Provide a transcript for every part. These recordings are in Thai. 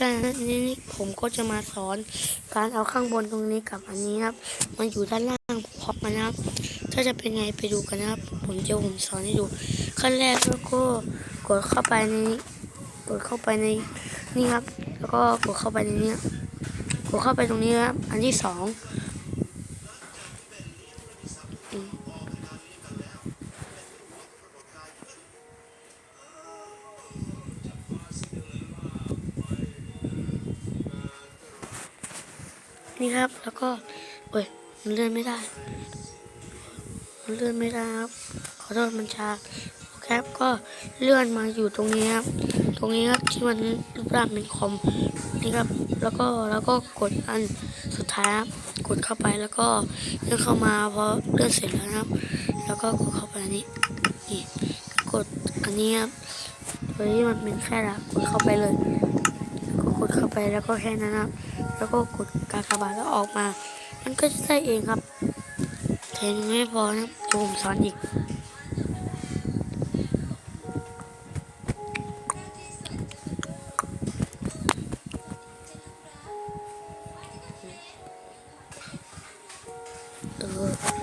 การนี้ผมก็จะมาสอนการเอาข้างบนตรงนี้กับอันนี้ครับ มันอยู่ด้านล่างพร้อมกันนะครับ ถ้าจะเป็นไงไปดูกันนะครับ ผมจะผมสอนให้ดู ขั้นแรกแล้วก็กดเข้าไปในนี้กดเข้าไปในนี่ครับ แล้วก็กดเข้าไปในนี้กดเข้าไปตรงนี้ครับ อันที่สอง นี่ครับ แล้วก็เอ้ยมันเลื่อนไม่ได้ มันเลื่อนไม่ได้ครับ ขอโทษมันชาโอเคครับก็เลื่อนมาอยู่ตรงนี้ครับ ตรงนี้ครับที่มันรูปร่างเป็นคอมนี่ครับ แล้วก็แล้วก็กดอันสุดท้ายครับกดเข้าไปแล้วก็เลื่อนเข้ามาพอเลื่อนเสร็จแล้วครับ แล้วก็กดเข้าไปอันนี้นี่กดอันนี้ครับตัวนี้มันเป็นแค่ละกดเข้าไปเลย ดเข้าไปแล้วก็แค่นั้นครับ แล้วก็กดกากบาทแล้วออกมา มันก็จะได้เองครับเทนไม่พอนะเดี๋ยวผมสอนอีก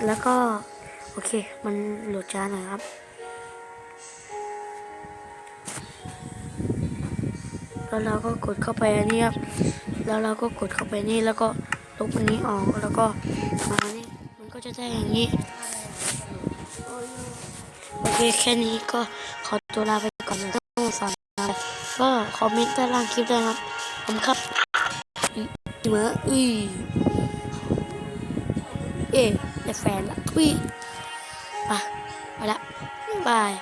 แล้วก็ โอเค มันโหลดช้าหน่อยครับ แล้วเราก็กดเข้าไปอันนี้ครับ แล้วเราก็กดเข้าไปนี่แล้วก็ลบอันนี้ออกแล้วก็มานี่มันก็จะได้อย่างนี้ โอเคแค่นี้ก็ขอตัวลาไปก่อนนะต้องสอนก็คอมเมนต์ใต้ล่างคลิปได้ครับผมครับอืมเหมืออุ้ยเอ๊ะแฟนละอุ้ยไปไปละบาย